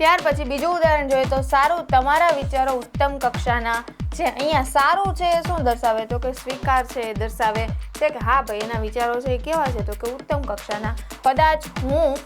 ત્યાર પછી બીજું ઉદાહરણ જોઈએ તો સારું, તમારા વિચારો ઉત્તમ કક્ષાના છે. અહીંયા સારું છે એ શું દર્શાવે? તો કે સ્વીકાર છે એ દર્શાવે છે કે હા ભાઈ, એના વિચારો છે એ કેવા છે? તો કે ઉત્તમ કક્ષાના. કદાચ હું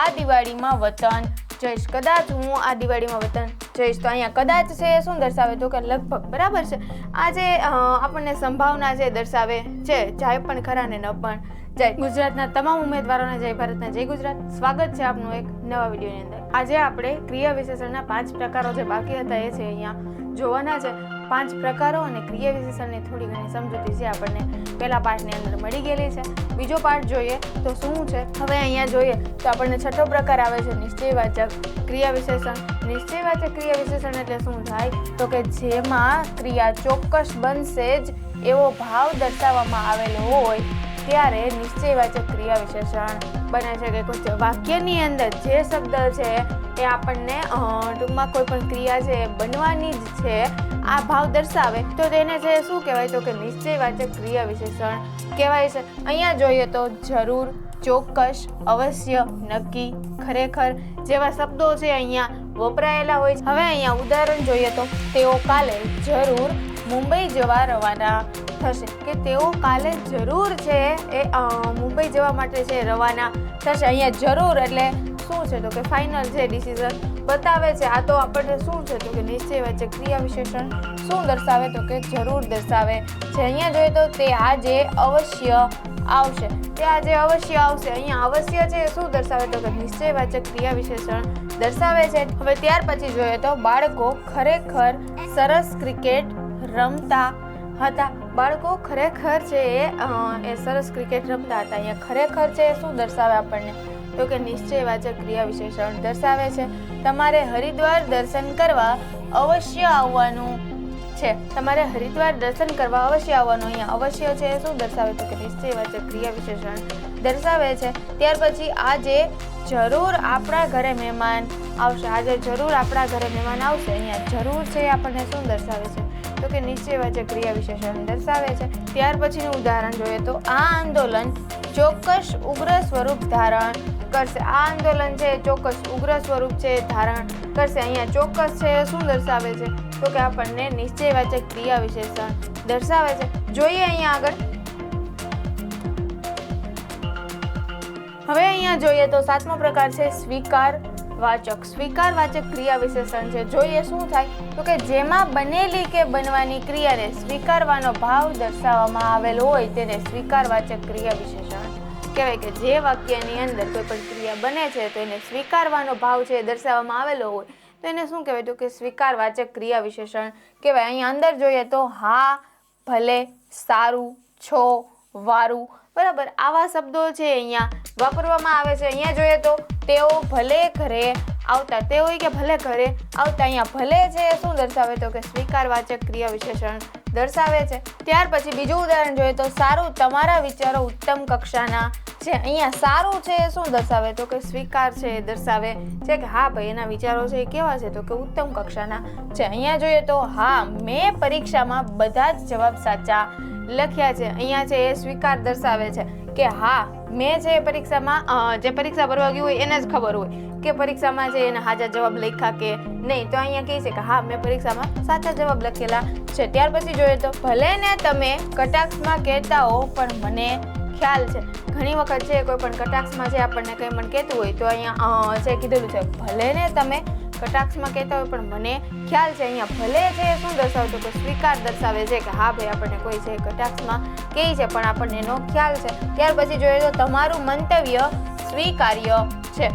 આ દિવાળીમાં વતન જઈશ. કદાચ હું આ દિવાળીમાં વતન જઈશ. તો અહીંયા કદાચ છે એ શું દર્શાવે? તો કે લગભગ બરાબર છે. આ જે આપણને સંભાવના છે દર્શાવે છે. જાય પણ ખરા ને ન પણ. જાય ગુજરાતના તમામ ઉમેદવારોને જય ભારતના જય ગુજરાત. સ્વાગત છે આપનું એક નવા વિડીયોની અંદર. આજે આપણે ક્રિયા વિશેષણના પાંચ પ્રકારો જે બાકી હતા એ છે અહીંયા જોવાના છે. પાંચ પ્રકારો અને ક્રિયા વિશેષણની થોડી ઘણી સમજૂતી છે આપણને પહેલા પાઠની અંદર મળી ગયેલી છે. બીજો પાઠ જોઈએ તો શું છે? હવે અહીંયા જોઈએ તો આપણને છઠ્ઠો પ્રકાર આવે છે નિશ્ચયવાચક ક્રિયા વિશેષણ. નિશ્ચયવાચક ક્રિયા વિશેષણ એટલે શું થાય? તો કે જેમાં ક્રિયા ચોક્કસ બનશે જ એવો ભાવ દર્શાવવામાં આવેલો હોય. ત્યારે નિશ્ચયવાચક ક્રિયા વિશેષણ બને છે કે કોઈ વાક્યની અંદર જે શબ્દ છે એ આપણને ટૂંકમાં કોઈ પણ ક્રિયા છે બનવાની જ છે, આ ભાવ દર્શાવે. તો તેને છે શું કહેવાય? તો કે નિશ્ચયવાચક ક્રિયા વિશેષણ કહેવાય છે. અહીંયા જોઈએ તો જરૂર, ચોક્કસ, અવશ્ય, નક્કી, ખરેખર જેવા શબ્દો છે અહીંયા વપરાયેલા હોય છે. હવે અહીંયા ઉદાહરણ જોઈએ તો તેઓ કાલે જરૂર મુંબઈ જવા રવાના થશે કે તેઓ કાલે જરૂર છે એ મુંબઈ જવા માટે છે, રવાના થશે. અહીંયા જરૂર એટલે શું છે તો કે ફાઇનલ છે ડિસિઝન બતાવે છે, આ તો આપણને શું છે તો કે નિશ્ચય વચ્ચે ક્રિયા વિશેષણ શું દર્શાવે તો કે જરૂર દર્શાવે છે. અહીંયા જોઈએ તો તે આજે અવશ્ય આવશે. તે આજે અવશ્ય આવશે. અહીંયા અવશ્ય છે શું દર્શાવે તો કે નિશ્ચયવાચક ક્રિયા વિશેષણ દર્શાવે છે. હવે ત્યાર પછી જોઈએ તો બાળકો ખરેખર સરસ ક્રિકેટ રમતા હતા. બાળકો ખરેખર છે એ એ સરસ ક્રિકેટ રમતા હતા. અહીંયા ખરેખર છે એ શું દર્શાવે આપણને? તો કે નિશ્ચયવાચક ક્રિયા વિશેષણ દર્શાવે છે. તમારે હરિદ્વાર દર્શન કરવા અવશ્ય આવવાનું છે. તમારે હરિદ્વાર દર્શન કરવા અવશ્ય આવવાનું. અહીંયા અવશ્ય છે એ શું દર્શાવે તો કે નિશ્ચયવાચક ક્રિયા વિશેષણ દર્શાવે છે. ત્યાર પછી આજે જરૂર આપણા ઘરે મહેમાન આવશે. આજે જરૂર આપણા ઘરે મહેમાન આવશે. અહીંયા જરૂર છે આપણને શું દર્શાવે છે? તો કે નિશ્ચયવાચક ક્રિયા વિશેષણ દર્શાવે છે. ત્યાર પછીનું ઉદાહરણ જોઈએ તો આ આંદોલન ચોક્કસ ઉગ્ર સ્વરૂપ ધારણ કરશે. આ આંદોલન છે ચોક્કસ ઉગ્ર સ્વરૂપ છે ધારણ કરશે. અહીંયા ચોક્કસ છે શું દર્શાવે છે? તો કે આપણને નિશ્ચયવાચક ક્રિયા વિશેષણ દર્શાવે છે. જોઈએ અહીંયા આગળ. હવે અહીંયા જોઈએ તો સાતમો પ્રકાર છે સ્વીકાર વાચક સ્વીકાર વાચક ક્રિયા વિશેષણ છે. જોઈએ શું થાય? તો કે જેમાં બનેલી કે બનવાની ક્રિયાને સ્વીકારવાનો ભાવ દર્શાવવામાં આવેલો હોય તેને સ્વીકાર વાચક ક્રિયા વિશેષણ કહેવાય કે જે વાક્યની અંદર કોઈ પણ ક્રિયા બને છે તો એને સ્વીકારવાનો ભાવ છે દર્શાવવામાં આવેલો હોય. તો એને શું કહેવાય? તો કે સ્વીકાર વાચક ક્રિયા વિશેષણ કહેવાય. અહીંયા અંદર જોઈએ તો હા, ભલે, સારું, છો, વારું બરાબર? આવા શબ્દો છે અહીંયા વાપરવામાં આવે છે, અહીંયા જોઈએ તો તેઓ ભલે ઘરે આવતા, તેઓ કે ભલે ઘરે આવતા અહીંયા ભલે છે શું દર્શાવે તો કે સ્વીકારવાચક ક્રિયા વિશેષણ દર્શાવે છે. ત્યાર પછી બીજું ઉદાહરણ જોઈએ તો સારું તમારા વિચારો ઉત્તમ કક્ષાના છે. અહીંયા સારું છે એ શું દર્શાવે તો કે સ્વીકાર છે એ દર્શાવે છે કે હા ભાઈ એના વિચારો છે એ કેવા છે તો કે ઉત્તમ કક્ષાના છે. અહીંયા જોઈએ તો હા, મેં પરીક્ષામાં બધા જ જવાબ સાચા લખ્યા છે. અહીંયા છે એ સ્વીકાર દર્શાવે છે કે હા, મેં જે પરીક્ષામાં જે પરીક્ષા ભરવા ગયું હોય એને જ ખબર હોય કે પરીક્ષામાં છે એને હાજર જવાબ લખ્યા કે નહીં. તો અહીંયા કહે છે કે હા, મેં પરીક્ષામાં સાચા જવાબ લખેલા છે. ત્યાર પછી જોઈએ તો, ભલે ને તમે કટાક્ષમાં કહેતા હો, પણ મને ખ્યાલ છે. ઘણી વખત છે કોઈ પણ કટાક્ષમાં જે આપણને કંઈ પણ કહેતું હોય તો અહીંયા જે કીધેલું છે. ભલે ને તમે કટાક્ષમાં કહેતા હોય, પણ મને ખ્યાલ છે, અહીંયા ભલે છે શું દર્શાવતું કે સ્વીકાર દર્શાવે છે કે હા ભાઈ, આપણને કોઈ છે કટાક્ષમાં કહે છે, પણ આપણને એનો ખ્યાલ છે. ત્યાર પછી જોઈએ તો તમારું મંતવ્ય સ્વીકાર્ય છે.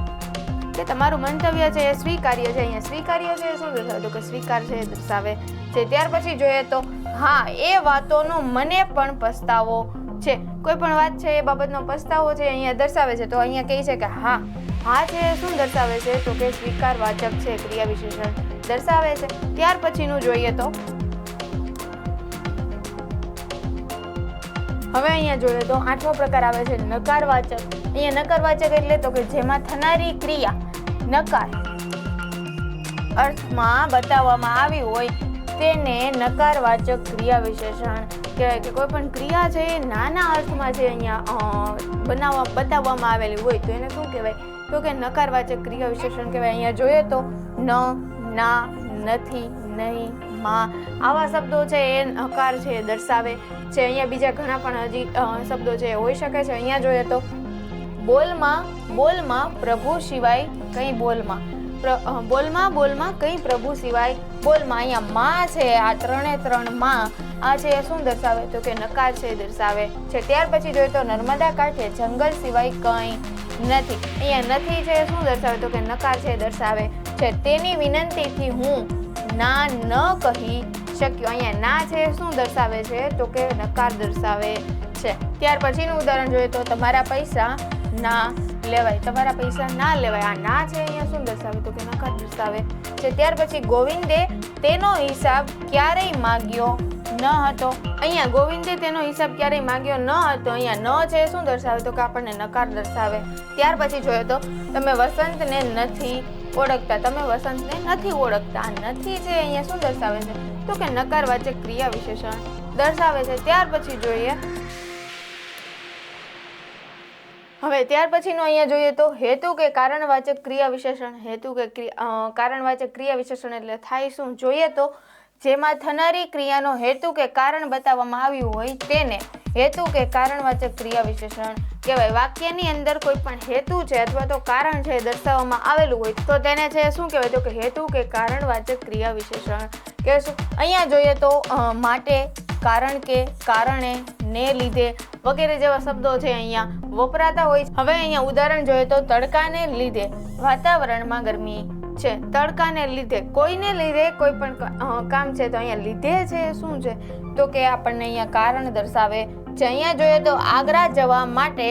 કે તમારું મંતવ્ય છે એ સ્વીકાર્ય છે, અહીંયા સ્વીકાર્ય છે, શું દર્શાવે કે સ્વીકાર છે દર્શાવે છે. ત્યાર પછી જોઈએ તો હા, એ વાતોનો મને પણ પસ્તાવો છે. કોઈ પણ વાત છે એ બાબતનો પસ્તાવો છે અહીંયા દર્શાવે છે. તો અહીંયા કહે છે કે હા હા છે શું દર્શાવે છે? તો કે સ્વીકાર વાચક છે, ક્રિયા વિશેષણ દર્શાવે છે. ત્યાર પછીનું જોઈએ તો. હવે અહીંયા જોઈએ તો આઠમો પ્રકાર આવે છે, નકારવાચક. અહીંયા નકારવાચક એટલે તો કે જેમાં થનારી ક્રિયા, નકાર અર્થમાં બતાવવામાં આવી હોય તેને નકારવાચક ક્રિયા વિશેષણ કહેવાય કે કોઈ પણ ક્રિયા છે એ નાના અર્થમાં જે અહીંયા બનાવવા, બતાવવામાં આવેલી હોય તો એને શું કહેવાય? તો કે નકારવાચક ક્રિયા વિશેષણ કહેવાય. અહીંયા જોઈએ તો ન, ના, નથી, નહીં, માં. આવા શબ્દો છે એ નકાર છે દર્શાવે છે. અહીંયા બીજા ઘણા પણ હજી શબ્દો છે હોઈ શકે છે. અહીંયા જોઈએ તો બોલમાં બોલમાં પ્રભુ સિવાય કંઈ બોલમાં. બોલમાં બોલમાં કંઈ પ્રભુ સિવાય બોલમાં. અહીંયા માં છે, આ ત્રણે ત્રણમાં. આ છે એ શું દર્શાવે? તો કે નકાર છે દર્શાવે છે. ત્યાર પછી જોઈએ તો નર્મદા કાંઠે જંગલ સિવાય કંઈ નથી. અહીંયા નથી છે શું દર્શાવે તો કે નકાર છે દર્શાવે છે તેની વિનંતીથી હું ના ન કહી શક્યો. અહીંયા ના છે શું દર્શાવે છે તો કે નકાર દર્શાવે છે. ત્યાર પછીનું ઉદાહરણ જોઈએ તો તમારા પૈસા ના લેવાય. તમારા પૈસા ના લેવાય. આ ના છે અહીંયા શું દર્શાવે તો કે નકાર દર્શાવે છે. ત્યાર પછી ગોવિંદે તેનો હિસાબ ક્યારેય માગ્યો ન હતો. અહીંયા ગોવિંદે તેનો હિસાબ ક્યારેય માંગ્યો ન હતો. અહીંયા ન છે, શું દર્શાવે? તો કે આપણને નકાર દર્શાવે. ત્યાર પછી જોઈએ તો, તમે વસંતને નથી ઓળખતા. તમે વસંતને નથી ઓળખતા. નથી છે અહીંયા શું દર્શાવે છે? તો કે નકારવાચક ક્રિયા વિશેષણ દર્શાવે છે. ત્યાર પછી જોઈએ. હવે ત્યાર પછીનું અહીંયા જોઈએ તો, હેતુ કે કારણવાચક ક્રિયા વિશેષણ. હેતુ કે કારણવાચક ક્રિયા વિશેષણ એટલે થાય શું? જોઈએ તો જેમાં થનારી ક્રિયાનો હેતુ કે કારણ બતાવવામાં આવ્યું હોય તેને હેતુ કે કારણવાચક ક્રિયા વિશેષણ કહેવાય. વાક્યની અંદર કોઈ પણ હેતુ છે અથવા તો કારણ છે દર્શાવવામાં આવેલું હોય તો તેને છે શું કહેવાય? તો કે હેતુ કે કારણવાચક ક્રિયા વિશેષણ કહેશું. અહીંયા જોઈએ તો માટે, કારણ કે, કારણે, ને લીધે વગેરે જેવા શબ્દો છે અહીંયા વપરાતા હોય હવે અહીંયા ઉદાહરણ જોઈએ તો તડકાને લીધે. વાતાવરણમાં ગરમી છે, તડકાને લીધે. કોઈને લીધે કોઈ પણ કામ છે તો અહીંયા લીધે છે, શું છે? તો કે આપણને અહીંયા કારણ દર્શાવે છે. અહીંયા જોઈએ તો આગ્રા જવા માટે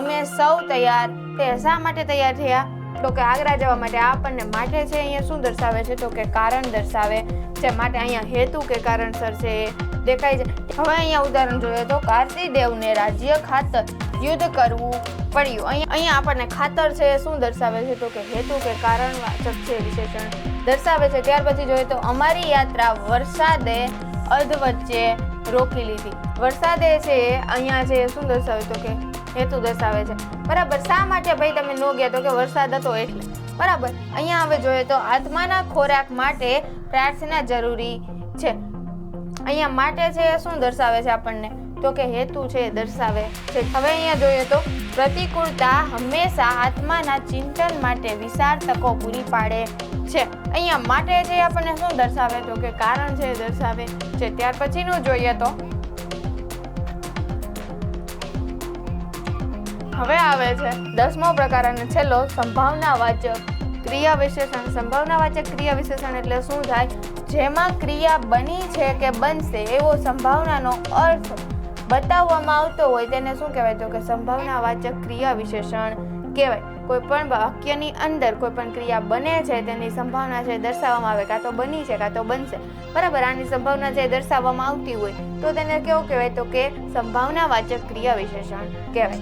અમે સૌ તૈયાર તે શા માટે તૈયાર થયા તો કે આગ્રા જવા માટે આપણને માટે છે અહીંયા શું દર્શાવે છે? તો કે કારણ દર્શાવે છે. માટે અહીંયા હેતુ કે કારણસર છે એ દેખાય છે. હવે અહીંયા ઉદાહરણ જોઈએ તો કાર્તિદેવને રાજ્ય ખાતર યુદ્ધ કરવું પડ્યું. અહીંયા આપણને ખાતર છે, શું દર્શાવે છે તો કે હેતુ કે કારણવાચક છે વિશેષણ દર્શાવે છે. ત્યાર પછી જોઈએ તો અમારી યાત્રા વરસાદે અધવચ્ચે રોકી લીધી. વરસાદે છે, અહીંયા છે, શું દર્શાવે તો કે હેતુ દર્શાવે છે. બરાબર, શા માટે ભાઈ તમે ન ગયા તો કે વરસાદ હતો એટલે? બરાબર, અહીંયા હવે જોઈએ તો આત્માના ખોરાક માટે પ્રાર્થના જરૂરી છે. અહીંયા માટે છે, શું દર્શાવે છે આપણને? તો કે હેતુ છે દર્શાવે છે. હવે અહીંયા જોઈએ તો પ્રતિકૂળતા હંમેશા આત્માના ચિંતન માટે વિશાળ તકો પૂરી પાડે છે. અહીંયા માટે જે આપણને શું દર્શાવે તો કે કારણ છે દર્શાવે છે. ત્યાર પછીનું જોઈએ તો હવે આવે છે દસમો પ્રકાર અને છેલ્લો સંભાવનાવાચક ક્રિયા વિશેષણ. સંભાવનાવાચક ક્રિયા વિશેષણ એટલે શું થાય? જેમાં ક્રિયા બની છે કે બનશે એવો સંભાવનાનો અર્થ બતાવવામાં આવતો હોય તેને શું કહેવાય? તો કે સંભાવનાવાચક ક્રિયા વિશેષણ કહેવાય. કોઈ પણ વાક્યની અંદર કોઈ પણ ક્રિયા બને છે, તેની સંભાવના છે દર્શાવવામાં આવે. કાં તો બની છે, કાં તો બનશે. બરાબર, આની સંભાવના જે દર્શાવવામાં આવતી હોય, તો તેને કેવું કહેવાય? તો કે સંભાવનાવાચક ક્રિયા વિશેષણ કહેવાય.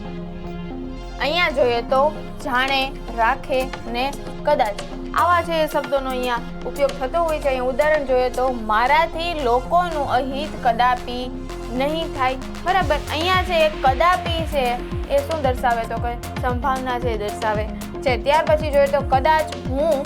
અહીંયા જોઈએ તો જાણે, રાખે ને કદાચ. આવા છે શબ્દોનો અહીંયા ઉપયોગ થતો હોય છે. અહીંયા ઉદાહરણ જોઈએ તો, મારાથી લોકોનું અહિત કદાપી નહીં થાય. બરાબર, અહીંયા છે કદાપી છે, એ શું દર્શાવે તો કે સંભાવના છે દર્શાવે. છે ત્યાર પછી જોઈએ તો કદાચ હું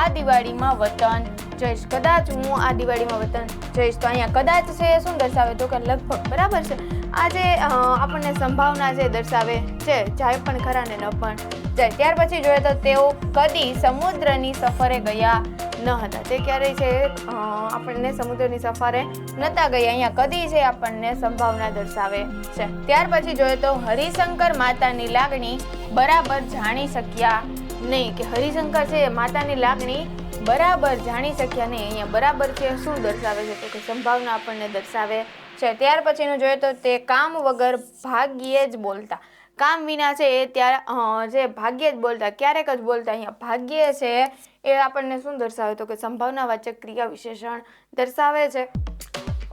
આ દિવાળીમાં વતન જઈશ. કદાચ હું આ દિવાળીમાં વતન જઈશ. તો અહીંયા કદાચ છે એ શું દર્શાવે તો કે લગભગ બરાબર છે. આ જે આપણને સંભાવના છે દર્શાવે છે, જાય પણ ખરા ને ન પણ. જાય, ત્યાર પછી જોઈએ તો તેઓ કદી સમુદ્રની સફરે ગયા ન હતા. તે ક્યારેય છે આપણને સમુદ્રની સફારે નહોતા ગયા અહીંયા કદી છે આપણને સંભાવના દર્શાવે છે. ત્યાર પછી જોઈએ તો હરિશંકર માતાની લાગણી બરાબર જાણી શક્યા નહીં. કે હરિશંકર છે માતાની લાગણી બરાબર જાણી શક્યા નહીં. અહીંયા બરાબર છે શું દર્શાવે છે તો કે સંભાવના આપણને દર્શાવે છે. ત્યાર પછીનું જોઈએ તો તે કામ વગર ભાગ્યે જ બોલતા. કામ વિના છે એ ત્યારે જે ભાગ્યે જ બોલતા, ક્યારેક જ બોલતા. અહીંયા ભાગ્યે છે એ આપણને શું દર્શાવે? તો કે સંભાવનાવાચક ક્રિયા વિશેષણ દર્શાવે છે.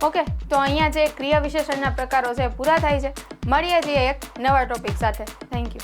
ઓકે, તો અહીંયા જે ક્રિયા વિશેષણના પ્રકારો છે પૂરા થાય છે. મળીએ છીએ એક નવા ટોપિક સાથે. Thank you